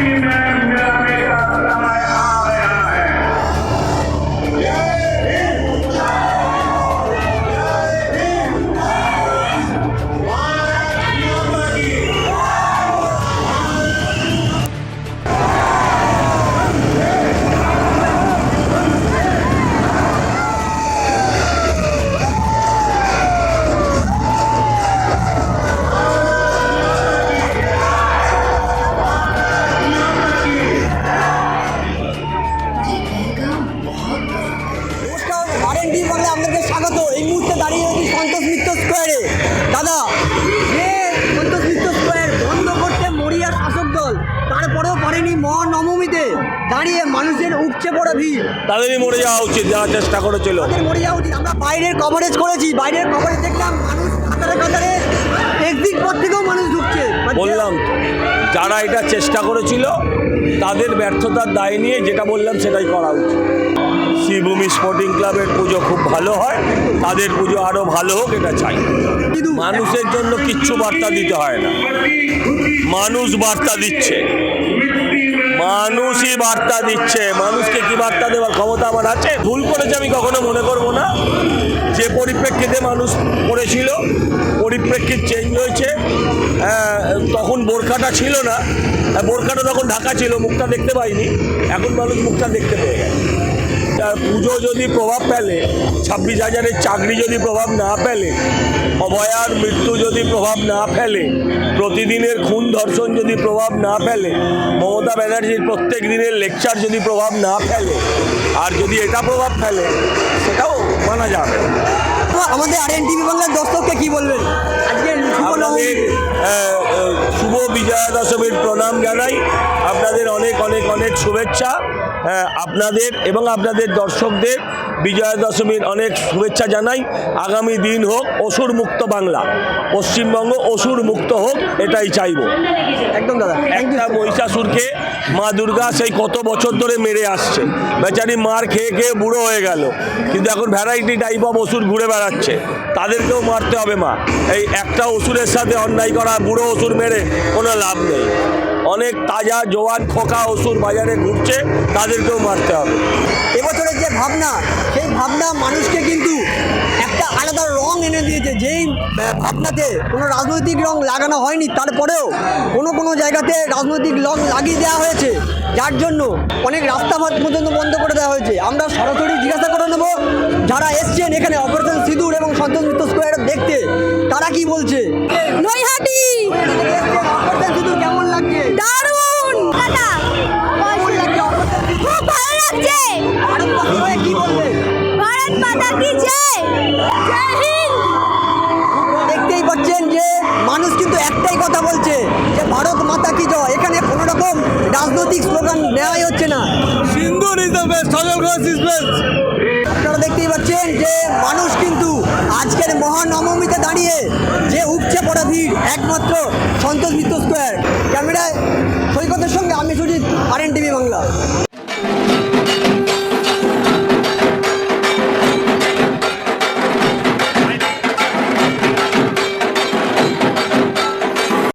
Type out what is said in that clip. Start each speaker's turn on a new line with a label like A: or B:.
A: Amen. R&D Bangla আপনাদের স্বাগত। এই মুহূর্তে দাঁড়িয়ে রয়েছি সন্তোষ মিত্র স্কোয়ারে। দাদা সন্তোষ মিত্র স্কোয়ার বন্ধ করতে মরিয়ার শাসক দল তারপরেও পারেনি মহানবমীতে। দাঁড়িয়ে মানুষের উপচে পড়া ভিড়।
B: তাদেরই মরে যাওয়া উচিত যাওয়ার চেষ্টা করেছিল।
A: তাদের মরে যাওয়া উচিত। আমরা বাইরের কভারেজ করেছি। বাইরের কভারেজ দেখলাম মানুষ কাতারে কাতারে একদিক পর থেকেও মানুষ ঢুকছে।
B: বললাম যারা এটা চেষ্টা করেছিল তাদের ব্যর্থতার দায় নিয়ে যেটা বললাম সেটাই করা উচিত। শ্রীভূমি স্পোর্টিং ক্লাবের পুজো খুব ভালো হয়। তাদের পুজো আরও ভালো হোক এটা চাই। মানুষের জন্য কিচ্ছু বার্তা দিতে হয় না। মানুষ বার্তা দিচ্ছে। মানুষই বার্তা দিচ্ছে। মানুষকে কি বার্তা দেওয়ার ক্ষমতা আমার আছে? ভুল করেছে আমি কখনো মনে করব না। যে পরিপ্রেক্ষিতে মানুষ করেছিল পরিপ্রেক্ষিত চেঞ্জ হয়েছে আহ, তখন বোরখাটা ছিল না। বোরখাটা তখন ঢাকা ছিল মুখটা দেখতে পাইনি। এখন মানুষ মুখটা দেখতে পেয়ে গেছে। তা পুজো যদি প্রভাব ফেলে ছাব্বিশ হাজারের চাকরি যদি প্রভাব না ফেলে অভয়ার মৃত্যু যদি প্রভাব না ফেলে প্রতিদিনের খুন ধর্ষণ যদি প্রভাব না ফেলে মমতা ব্যানার্জির প্রত্যেক দিনের লেকচার যদি প্রভাব না ফেলে আর যদি এটা প্রভাব ফেলে সেটাও মানা যাবে
A: আমাদের আরএনটিভি বাংলার দর্শককে কি বলবেন? আজকে শুভ
B: বিজয়া দশমীর প্রণাম জানাই। আপনাদের অনেক অনেক অনেক শুভেচ্ছা। আপনাদের এবং আপনাদের দর্শকদের বিজয়া দশমীর অনেক শুভেচ্ছা জানাই। আগামী দিন হোক অসুর মুক্ত বাংলা। পশ্চিমবঙ্গ অসুর মুক্ত হোক এটাই চাইব।
A: একদম দাদা
B: একটা মহিষাসুরকে মা দুর্গা সেই কত বছর ধরে মেরে আসছে। বেচারি মার খেয়ে খেয়ে বুড়ো হয়ে গেল। কিন্তু এখন ভ্যারাইটি টাইপ অফ অসুর ঘুরে বেড়াচ্ছে। তাদেরকেও মারতে হবে মা। এই একটা অসুরের সাথে অন্যায় করা বুড়ো অসুর মেরে কোনো লাভ নেই। অনেক তাজা জোয়ান খোকা অসুর বাজারে ঘুরছে তাদেরকেও মারতে হবে।
A: এবছরের যে ভাবনা সেই ভাবনা মানুষকে কিন্তু একটা আলাদা রং এনে দিয়েছে। যেই ভাবনাতে কোনো রাজনৈতিক রং লাগানো হয়নি তারপরেও কোনো কোনো জায়গাতে রাজনৈতিক রং লাগিয়ে দেওয়া হয়েছে। যার জন্য অনেক রাস্তাঘাট পর্যন্ত বন্ধ করে দেওয়া হয়েছে। আমরা সরাসরি জিজ্ঞাসা করে নেব যারা এসছেন এখানে অপারেশন সিঁদুর এবং সন্তোষ মিত্র স্কোয়ার দেখতে তারা কি বলছে?
C: নৈহাটি!
A: অপারেশন সিঁদুর কেমন লাগছে?
C: দারুণ!
A: রাজনৈতিক স্লোগান দেওয়াই হচ্ছে না।
B: সিন্ধু হিসাবে সজল ঘোষ
A: আপনারা দেখতেই পাচ্ছেন যে মানুষ কিন্তু আজকের মহান মহানবমীতে দাঁড়িয়ে যে উপচে পড়া ভিড় একমাত্র সন্তোষ মিত্র স্কোয়ার ক্যামেরায় সৈকতের সঙ্গে আমি সুজিত আর টিভি বাংলা।